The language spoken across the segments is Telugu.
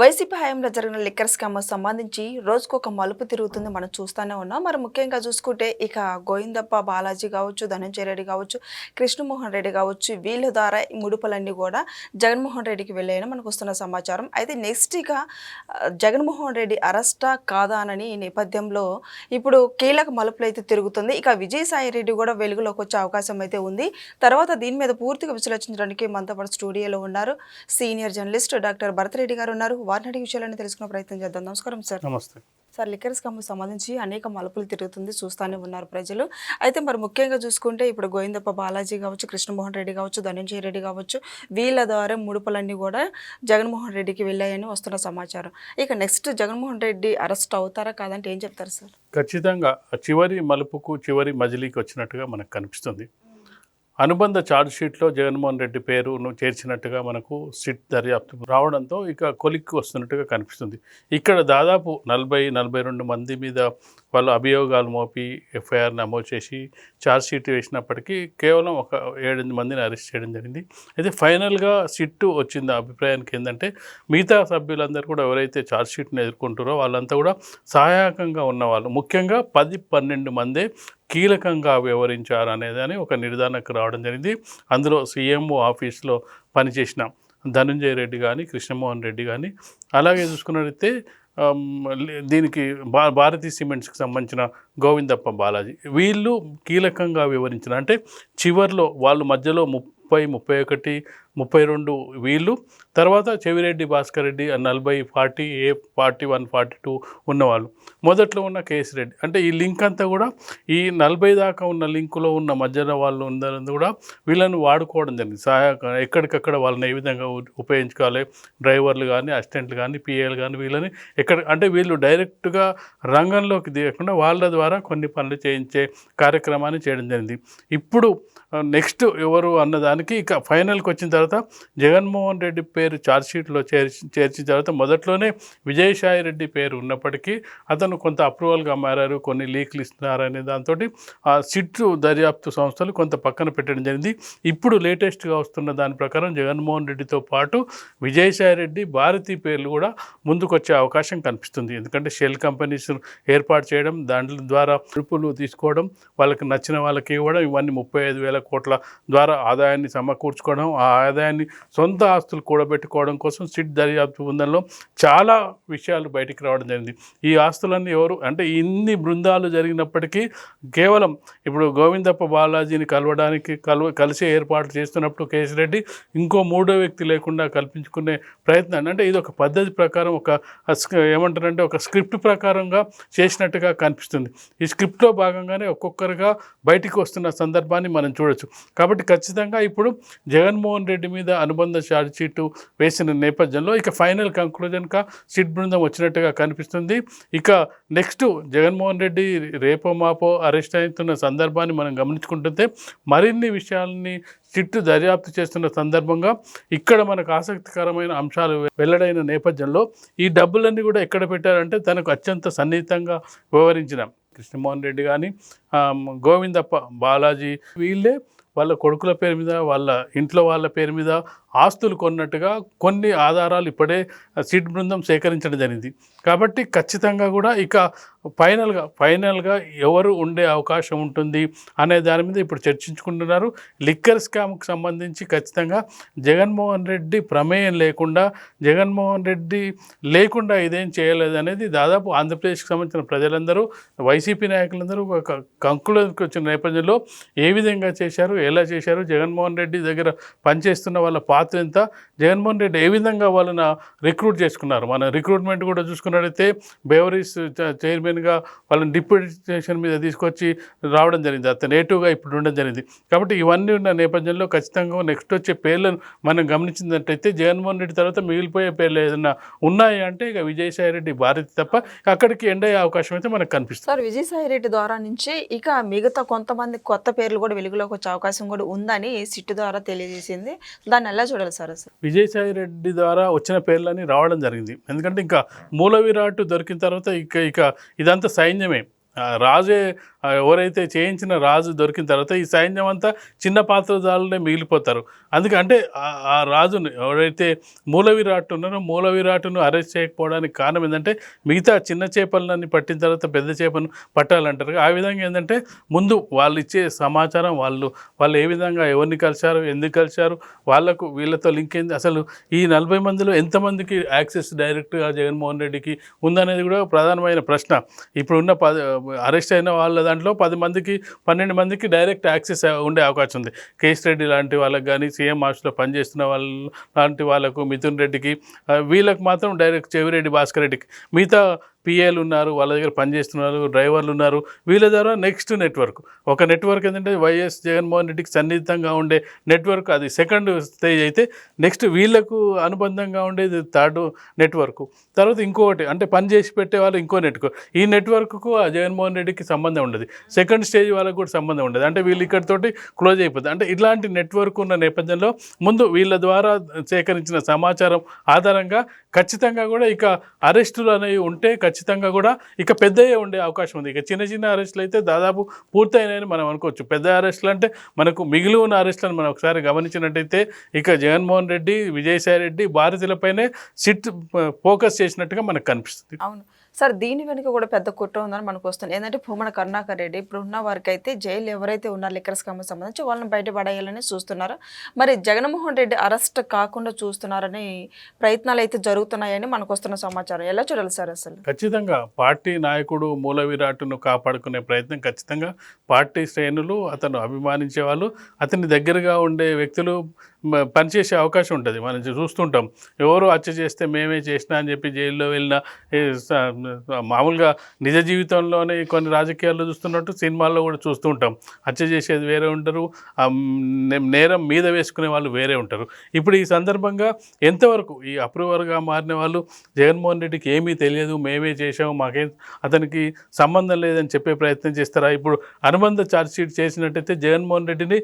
వైసీపీ హయాంలో జరిగిన లిక్కర్ స్కామ్ సంబంధించి రోజుకు ఒక మలుపు తిరుగుతుంది. మనం చూస్తూనే ఉన్నాం. మరి ముఖ్యంగా చూసుకుంటే ఇక గోవిందప్ప బాలాజీ కావచ్చు ధనంజయ రెడ్డి కావచ్చు కృష్ణమోహన్ రెడ్డి కావచ్చు వీళ్ళ ద్వారా ఈ ముడుపులన్నీ కూడా జగన్మోహన్ రెడ్డికి వెళ్ళాయని మనకు వస్తున్న సమాచారం. అయితే నెక్స్ట్ ఇక జగన్మోహన్ రెడ్డి అరెస్టా కాదా అని ఈ నేపథ్యంలో ఇప్పుడు కీలక మలుపులు అయితే తిరుగుతుంది. ఇక విజయసాయి రెడ్డి కూడా వెలుగులోకి వచ్చే అవకాశం అయితే ఉంది. తర్వాత దీని మీద పూర్తిగా విశ్లేషించడానికి మనతో పాటు స్టూడియోలో ఉన్నారు. సీనియర్ జర్నలిస్ట్ డాక్టర్ భరతరెడ్డి గారు ఉన్నారు. వారిని అడిగి విషయాలను తెలుసుకునే ప్రయత్నం చేద్దాం. నమస్కారం సార్. నమస్తే. సార్ లిక్కర్ స్కామ్ సంబంధించి అనేక మలుపులు తిరుగుతుంది చూస్తూనే ఉన్నారు ప్రజలు. అయితే మరి ముఖ్యంగా చూసుకుంటే ఇప్పుడు గోవిందప్ప బాలాజీ కావచ్చు కృష్ణమోహన్ రెడ్డి కావచ్చు ధనంజయ రెడ్డి కావచ్చు వీళ్ళ ద్వారా ముడుపులన్నీ కూడా జగన్మోహన్ రెడ్డికి వెళ్ళాయని వస్తున్న సమాచారం. ఇక నెక్స్ట్ జగన్మోహన్ రెడ్డి అరెస్ట్ అవుతారా కాదంటే ఏం చెప్తారు సార్? ఖచ్చితంగా చివరి మలుపుకు చివరి మజిలీకి వచ్చినట్టుగా మనకు కనిపిస్తుంది. అనుబంధ చార్జ్షీట్లో జగన్మోహన్ రెడ్డి పేరును చేర్చినట్టుగా మనకు సిట్ దర్యాప్తు రావడంతో ఇక కొలిక్కి వస్తున్నట్టుగా కనిపిస్తుంది. ఇక్కడ దాదాపు నలభై నలభై రెండు మంది మీద వాళ్ళు అభియోగాలు మోపి ఎఫ్ఐఆర్ నమోదు చేసి ఛార్జ్ షీట్ వేసినప్పటికీ కేవలం ఒక ఏడెనిమిది మందిని అరెస్ట్ చేయడం జరిగింది. అయితే ఫైనల్గా సిట్టు వచ్చింది. ఆ అభిప్రాయానికి ఏంటంటే మిగతా సభ్యులందరూ కూడా ఎవరైతే చార్జ్షీట్ని ఎదుర్కొంటారో వాళ్ళంతా కూడా సహాయకంగా ఉన్నవాళ్ళు ముఖ్యంగా పది పన్నెండు మందే కీలకంగా వ్యవహరించారు అనేది ఒక నిర్ధారణకు రావడం జరిగింది. అందులో సీఎంఓ ఆఫీస్లో పనిచేసిన ధనుంజయ రెడ్డి కానీ కృష్ణమోహన్ రెడ్డి కానీ అలాగే చూసుకున్నట్లయితే దీనికి భా భారతీ సిమెంట్స్కి సంబంధించిన గోవిందప్ప బాలాజీ వీళ్ళు కీలకంగా వివరించిన అంటే చివర్లో వాళ్ళు మధ్యలో ముప్పై ముప్పై ఒకటి ముప్పై రెండు వీళ్ళు. తర్వాత చెవిరెడ్డి భాస్కర్ రెడ్డి నలభై forty A forty one forty two ఉన్నవాళ్ళు. మొదట్లో ఉన్న కేసీ రెడ్డి అంటే ఈ లింక్ అంతా కూడా ఈ నలభై దాకా ఉన్న లింకులో ఉన్న మధ్యలో వాళ్ళు ఉందని కూడా వీళ్ళని వాడుకోవడం జరిగింది. సహాయక ఎక్కడికక్కడ వాళ్ళని ఏ విధంగా ఉపయోగించుకోవాలి? డ్రైవర్లు కానీ అసిస్టెంట్లు కానీ పిఏలు కానీ వీళ్ళని ఎక్కడ అంటే వీళ్ళు డైరెక్ట్గా రంగంలోకి దిగకుండా వాళ్ళ ద్వారా కొన్ని పనులు చేయించే కార్యక్రమాన్ని చేయడం జరిగింది. ఇప్పుడు నెక్స్ట్ ఎవరు అన్నదానికి ఇక ఫైనల్కి వచ్చిన తర్వాత తర్వాత జగన్మోహన్ రెడ్డి పేరు ఛార్జ్షీట్లో చేర్చి చేర్చిన తర్వాత మొదట్లోనే విజయసాయి రెడ్డి పేరు ఉన్నప్పటికీ అతను కొంత అప్రూవల్గా మారారు కొన్ని లీక్లు ఇస్తున్నారనే దాంతో ఆ సిట్టు దర్యాప్తు సంస్థలు కొంత పక్కన పెట్టడం జరిగింది. ఇప్పుడు లేటెస్ట్గా వస్తున్న దాని ప్రకారం జగన్మోహన్ రెడ్డితో పాటు విజయసాయి రెడ్డి భారతీ పేర్లు కూడా ముందుకొచ్చే అవకాశం కనిపిస్తుంది. ఎందుకంటే షెల్ కంపెనీస్ ఏర్పాటు చేయడం దాంట్లో ద్వారా ట్రిప్పులు తీసుకోవడం వాళ్ళకి నచ్చిన వాళ్ళకి ఇవ్వడం ఇవన్నీ ముప్పై ఐదు వేల కోట్ల ద్వారా ఆదాయాన్ని సమకూర్చుకోవడం ఆ ఆదాయాన్ని సొంత ఆస్తులు కూడబెట్టుకోవడం కోసం సిట్ దర్యాప్తు బృందంలో చాలా విషయాలు బయటికి రావడం జరిగింది. ఈ ఆస్తులన్నీ ఎవరు అంటే ఇన్ని బృందాలు జరిగినప్పటికీ కేవలం ఇప్పుడు గోవిందప్ప బాలాజీని కలవడానికి కలవ కలిసి ఏర్పాట్లు చేస్తున్నప్పుడు కేసిరెడ్డి ఇంకో మూడో వ్యక్తి లేకుండా కల్పించుకునే ప్రయత్నాన్ని అంటే ఇది ఒక పద్ధతి ప్రకారం ఒక ఏమంటారంటే ఒక స్క్రిప్ట్ ప్రకారంగా చేసినట్టుగా కనిపిస్తుంది. ఈ స్క్రిప్ట్లో భాగంగానే ఒక్కొక్కరుగా బయటికి వస్తున్న సందర్భాన్ని మనం చూడొచ్చు. కాబట్టి ఖచ్చితంగా ఇప్పుడు జగన్మోహన్ రెడ్డి మీద అనుబంధ ఛార్జ్షీటు వేసిన నేపథ్యంలో ఇక ఫైనల్ కంక్లూజన్గా సిట్ బృందం వచ్చినట్టుగా కనిపిస్తుంది. ఇక నెక్స్ట్ జగన్మోహన్ రెడ్డి రేపో మాపో అరెస్ట్ అవుతున్న సందర్భాన్ని మనం గమనించుకుంటుంటే మరిన్ని విషయాలని చిట్టు దర్యాప్తు చేస్తున్న సందర్భంగా ఇక్కడ మనకు ఆసక్తికరమైన అంశాలు వెల్లడైన నేపథ్యంలో ఈ డబ్బులన్నీ కూడా ఎక్కడ పెట్టారంటే తనకు అత్యంత సన్నిహితంగా వ్యవహరించిన కృష్ణమోహన్ రెడ్డి కానీ గోవిందప్ప బాలాజీ వీళ్ళే వాళ్ళ కొడుకుల పేరు మీద వాళ్ళ ఇంట్లో వాళ్ళ పేరు మీద ఆస్తులు కొన్నట్టుగా కొన్ని ఆధారాలు ఇప్పుడే సిట్ బృందం సేకరించడం జరిగింది. కాబట్టి ఖచ్చితంగా కూడా ఇక ఫైనల్గా ఫైనల్గా ఎవరు ఉండే అవకాశం ఉంటుంది అనే దాని మీద ఇప్పుడు చర్చించుకుంటున్నారు. లిక్కర్ స్కామ్కి సంబంధించి ఖచ్చితంగా జగన్మోహన్ రెడ్డి ప్రమేయం లేకుండా జగన్మోహన్ రెడ్డి లేకుండా ఇదేం చేయలేదు అనేది దాదాపు ఆంధ్రప్రదేశ్కి సంబంధించిన ప్రజలందరూ వైసీపీ నాయకులందరూ ఒక కంక్లూజన్కి వచ్చిన నేపథ్యంలో ఏ విధంగా చేశారు ఎలా చేశారు జగన్మోహన్ రెడ్డి దగ్గర పనిచేస్తున్న వాళ్ళ పాత్ర ఎంత జగన్మోహన్ రెడ్డి ఏ విధంగా వాళ్ళని రిక్రూట్ చేసుకున్నారు? మన రిక్రూట్మెంట్ కూడా చూసుకున్నట్టయితే బేవరీస్ చైర్మన్గా వాళ్ళని డిప్యూటేషన్ మీద తీసుకొచ్చి రావడం జరిగింది. అతను నేటివ్గా ఇప్పుడు ఉండడం జరిగింది. కాబట్టి ఇవన్నీ ఉన్న నేపథ్యంలో ఖచ్చితంగా నెక్స్ట్ వచ్చే పేర్లను మనం గమనించినట్టయితే జగన్మోహన్ రెడ్డి తర్వాత మిగిలిపోయే పేర్లు ఏదైనా ఉన్నాయి అంటే ఇక విజయసాయి రెడ్డి భారతి తప్ప అక్కడికి ఎండ్ అయ్యే అవకాశం అయితే మనకు కనిపిస్తుంది. సార్ విజయసాయి రెడ్డి ద్వారా నుంచి ఇక మిగతా కొంతమంది కొత్త పేర్లు కూడా వెలుగులోకి వచ్చే అవకాశం కూడా ఉందని సిట్టు ద్వారా తెలియజేసింది. దాన్ని ఎలా చూడాలి సార్ అసలు. విజయసాయి రెడ్డి ద్వారా వచ్చిన పేర్లన్నీ రావడం జరిగింది. ఎందుకంటే ఇంకా మూల విరాట్ దొరికిన తర్వాత ఇక ఇక ఇదంతా సైన్యమే. రాజే ఎవరైతే చేయించిన రాజు దొరికిన తర్వాత ఈ సైన్యం అంతా చిన్న పాత్రదారులనే మిగిలిపోతారు. అందుకే అంటే ఆ- రాజుని ఎవరైతే మూల విరాట్ ఉన్నారో మూలవిరాటును అరెస్ట్ చేయకపోవడానికి కారణం ఏంటంటే మిగతా చిన్న చేపలని పట్టిన తర్వాత పెద్ద చేపను పట్టాలంటారు. ఆ విధంగా ఏంటంటే ముందు వాళ్ళు ఇచ్చే సమాచారం వాళ్ళు వాళ్ళు ఏ విధంగా ఎవరిని కలిశారు ఎందుకు కలిశారు వాళ్ళకు వీళ్ళతో లింక్ ఏంది అసలు ఈ నలభై మందిలో ఎంతమందికి యాక్సెస్ డైరెక్ట్గా జగన్మోహన్ రెడ్డికి ఉందనేది కూడా ప్రధానమైన ప్రశ్న. ఇప్పుడున్న అరెస్ట్ అయిన వాళ్ళ దాంట్లో పది మందికి పన్నెండు మందికి డైరెక్ట్ యాక్సెస్ ఉండే అవకాశం ఉంది. కేసీ రెడ్డి లాంటి వాళ్ళకి కానీ సీఎం ఆఫీస్లో పనిచేస్తున్న వాళ్ళ లాంటి వాళ్ళకు మిథున్ రెడ్డికి వీళ్ళకి మాత్రం డైరెక్ట్ చెవిరెడ్డి భాస్కర్ రెడ్డికి. మిగతా పిఏలు ఉన్నారు వాళ్ళ దగ్గర పనిచేస్తున్నారు డ్రైవర్లు ఉన్నారు. వీళ్ళ ద్వారా నెక్స్ట్ నెట్వర్క్ ఒక నెట్వర్క్ ఏంటంటే వైఎస్ జగన్మోహన్ రెడ్డికి సన్నిహితంగా ఉండే నెట్వర్క్ అది సెకండ్ స్టేజ్ అయితే నెక్స్ట్ వీళ్ళకు అనుబంధంగా ఉండేది థర్డ్ నెట్వర్క్ తర్వాత ఇంకొకటి అంటే పని చేసి పెట్టే వాళ్ళు ఇంకో నెట్వర్క్ ఈ నెట్వర్క్కు ఆ జగన్మోహన్ రెడ్డికి సంబంధం ఉండదు. సెకండ్ స్టేజ్ వాళ్ళకు కూడా సంబంధం ఉండదు. అంటే వీళ్ళు ఇక్కడితోటి క్లోజ్ అయిపోతుంది అంటే ఇలాంటి నెట్వర్క్ ఉన్న నేపథ్యంలో ముందు వీళ్ళ ద్వారా సేకరించిన సమాచారం ఆధారంగా ఖచ్చితంగా కూడా ఇక అరెస్టులు అనేవి ఉంటే ఖచ్చితంగా కూడా ఇక పెద్దయ్యే ఉండే అవకాశం ఉంది. ఇక చిన్న చిన్న అరెస్టులు అయితే దాదాపు పూర్తయినాయని మనం అనుకోవచ్చు. పెద్ద అరెస్టులు అంటే మనకు మిగిలి ఉన్న అరెస్టులను మనం ఒకసారి గమనించినట్టయితే ఇక జగన్మోహన్ రెడ్డి విజయసాయి రెడ్డి భారతీయులపైనే సిట్ ఫోకస్ చేసినట్టుగా మనకు కనిపిస్తుంది. అవును. సార్ దీని వెనుక కూడా పెద్ద కుట్ర ఉందని మనకు వస్తుంది. ఏంటంటే భూమన కరుణాకర్ రెడ్డి ఇప్పుడు ఉన్న వారికి అయితే జైలు ఎవరైతే ఉన్నారు లిక్కర్ స్కామ్ సంబంధించి వాళ్ళని బయటపడేయాలని చూస్తున్నారు. మరి జగన్మోహన్ రెడ్డి అరెస్ట్ కాకుండా చూస్తున్నారని ప్రయత్నాలు అయితే జరుగుతున్నాయని మనకు వస్తున్న సమాచారం. ఎలా చూడాలి సార్ అసలు? ఖచ్చితంగా పార్టీ నాయకుడు మూల విరాట్ను కాపాడుకునే ప్రయత్నం ఖచ్చితంగా పార్టీ శ్రేణులు అతను అభిమానించే వాళ్ళు అతని దగ్గరగా ఉండే వ్యక్తులు పనిచేసే అవకాశం ఉంటుంది. మనం చూస్తుంటాం. ఎవరు హత్య చేస్తే మేమే చేసినా అని చెప్పి జైల్లో వెళ్ళిన మామూలుగా నిజ జీవితంలోనే కొన్ని రాజకీయాల్లో చూస్తున్నట్టు సినిమాల్లో కూడా చూస్తూ ఉంటాం హత్య చేసేది వేరే ఉంటారు. నేరం మీద వేసుకునే వాళ్ళు వేరే ఉంటారు. ఇప్పుడు ఈ సందర్భంగా ఎంతవరకు ఈ అప్రూవర్గా మారిన వాళ్ళు జగన్మోహన్ రెడ్డికి ఏమీ తెలియదు మేమే చేసాము మాకేం అతనికి సంబంధం లేదని చెప్పే ప్రయత్నం చేస్తారా? ఇప్పుడు అనుబంధ ఛార్జ్షీట్ చేసినట్టయితే జగన్మోహన్ రెడ్డిని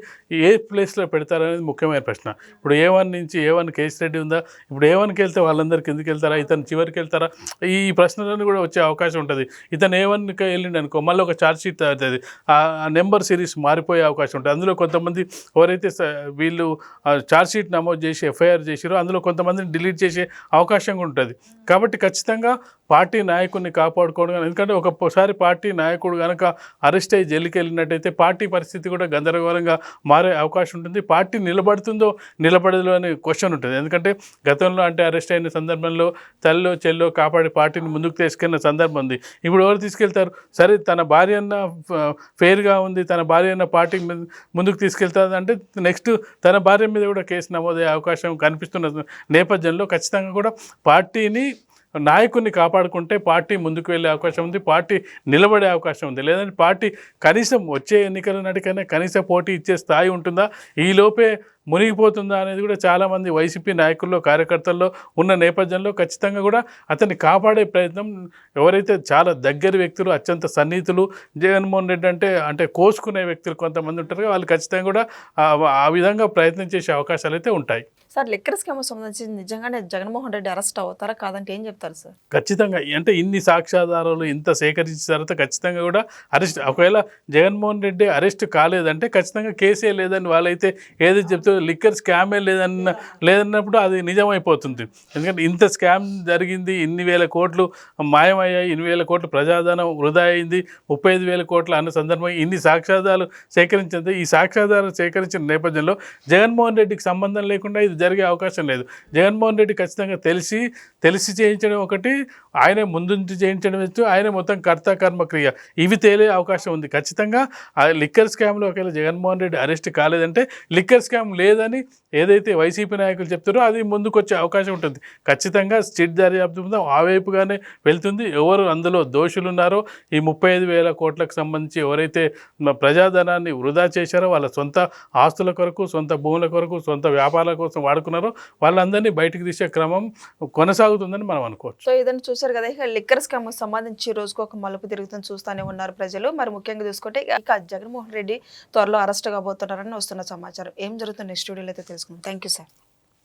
ఏ ప్లేస్లో పెడతారనేది ముఖ్యమైన ప్రశ్న. ఇప్పుడు ఏ వన్ నుంచి ఏ వన్ కేసు రెడ్డి ఉందా? ఇప్పుడు ఏ వన్కి వెళ్తే వాళ్ళందరూ కిందకి వెళ్తారా? ఇతను చివరికి వెళ్తారా? ఈ ప్రశ్నలన్నీ కూడా వచ్చే అవకాశం ఉంటుంది. ఇతను ఏ వన్కి వెళ్ళిండి అనుకో మళ్ళీ ఒక ఛార్జ్షీట్ అవుతుంది ఆ నెంబర్ సిరీస్ మారిపోయే అవకాశం ఉంటుంది. అందులో కొంతమంది ఎవరైతే స- వీళ్ళు ఛార్జ్షీట్ నమోదు చేసి ఎఫ్ఐఆర్ చేసిరో అందులో కొంతమందిని డిలీట్ చేసే అవకాశం ఉంటుంది. కాబట్టి ఖచ్చితంగా పార్టీ నాయకుడిని కాపాడుకోవడం కానీ- ఎందుకంటే ఒకసారి పార్టీ నాయకుడు కనుక అరెస్ట్ అయ్యి జైలుకి వెళ్ళినట్టయితే పార్టీ పరిస్థితి కూడా గందరగోళంగా మారే అవకాశం ఉంటుంది. పార్టీ నిలబడుతుందో నిలబడదో అనే క్వశ్చన్ ఉంటుంది. ఎందుకంటే గతంలో అంటే అరెస్ట్ అయిన సందర్భంలో తల్లో చెల్లో కాపాడి పార్టీని ముందుకు తీసుకెళ్ళిన సందర్భం ఉంది. ఇప్పుడు ఎవరు తీసుకెళ్తారు? సరే తన భార్య అన్న ఫెయిర్గా ఉంది తన భార్య అన్న పార్టీ ముందుకు తీసుకెళ్తారు అంటే నెక్స్ట్ తన భార్య మీద కూడా కేసు నమోదయ్యే అవకాశం కనిపిస్తున్న నేపథ్యంలో ఖచ్చితంగా కూడా పార్టీని నాయకుడిని కాపాడుకుంటే పార్టీ ముందుకు వెళ్ళే అవకాశం ఉంది పార్టీ నిలబడే అవకాశం ఉంది. లేదంటే పార్టీ కనీసం వచ్చే ఎన్నికల నాటికైనా కనీస పోటీ ఇచ్చే స్థాయి ఉంటుందా? ఈలోపే మునిగిపోతుందా అనేది కూడా చాలామంది వైసీపీ నాయకుల్లో కార్యకర్తల్లో ఉన్న నేపథ్యంలో ఖచ్చితంగా కూడా అతన్ని కాపాడే ప్రయత్నం ఎవరైతే చాలా దగ్గర వ్యక్తులు అత్యంత సన్నిహితులు జగన్మోహన్ రెడ్డి అంటే అంటే కోసుకునే వ్యక్తులు కొంతమంది ఉంటారు వాళ్ళు ఖచ్చితంగా కూడా ఆ- విధంగా ప్రయత్నం చేసే అవకాశాలు అయితే ఉంటాయి. సార్ లిక్కర్ స్కామ్ సంబంధించి నిజంగానే జగన్మోహన్ రెడ్డి అరెస్ట్ అవుతారా కాదంటే ఏం చెప్తారు సార్? ఖచ్చితంగా. అంటే ఇన్ని సాక్ష్యాధారాలు ఇంత సేకరించిన తర్వాత ఖచ్చితంగా కూడా అరెస్ట్ ఒకవేళ జగన్మోహన్ రెడ్డి అరెస్ట్ కాలేదంటే ఖచ్చితంగా కేసే లేదని వాళ్ళైతే ఏది చెప్తే లిక్కర్ స్కామే లేదన్న లేదన్నప్పుడు అది నిజమైపోతుంది. ఎందుకంటే ఇంత స్కామ్ జరిగింది ఇన్ని వేల కోట్లు మాయమయ్యాయి ఇన్ని వేల కోట్లు ప్రజాధనం వృధా అయింది ముప్పై ఐదు వేల కోట్ల అన్న సందర్భంగా ఇన్ని సాక్ష్యాధారాలు సేకరించింది. ఈ సాక్ష్యాధారాలు సేకరించిన నేపథ్యంలో జగన్మోహన్ రెడ్డికి సంబంధం లేకుండా ఇది జరిగే అవకాశం లేదు. జగన్మోహన్ రెడ్డి ఖచ్చితంగా తెలిసి తెలిసి చేయించడం ఒకటి ఆయనే ముందుంచి చేయించడం ఆయన మొత్తం కర్త కర్మ క్రియ. ఇవి తేలే అవకాశం ఉంది. ఖచ్చితంగా ఆ లిక్కర్ స్కామ్లో ఒకవేళ జగన్మోహన్ రెడ్డి అరెస్ట్ కాలేదంటే లిక్కర్ స్కామ్ లేదని ఏదైతే వైసీపీ నాయకులు చెప్తారో అది ముందుకొచ్చే అవకాశం ఉంటుంది. ఖచ్చితంగా స్టేట్ దర్యాప్తు ఉందో ఆ వైపుగానే వెళ్తుంది. ఎవరు అందులో దోషులు ఉన్నారో ఈ ముప్పై ఐదు వేల కోట్లకు సంబంధించి ఎవరైతే ప్రజాధనాన్ని వృధా చేశారో వాళ్ళ సొంత ఆస్తుల కొరకు సొంత భూముల కొరకు సొంత వ్యాపారాల కోసం వాడుకున్నారో వాళ్ళందరినీ బయటకు తీసే క్రమం కొనసాగుతుందని మనం అనుకోవచ్చు. సో ఇదని చూసారు కదా ఇక లిక్కర్ స్కామ్ సంబంధించి రోజుకు ఒక మలుపు తిరుగుతుంది చూస్తానే ఉన్నారు ప్రజలు. మరి ముఖ్యంగా చూసుకుంటే ఇక జగన్మోహన్ రెడ్డి త్వరలో అరెస్ట్ కాబోతున్నారని వస్తున్న సమాచారం. ఏం జరుగుతుంది? స్టూడియోలో అయితే తెలుసుకుందాం. Thank you sir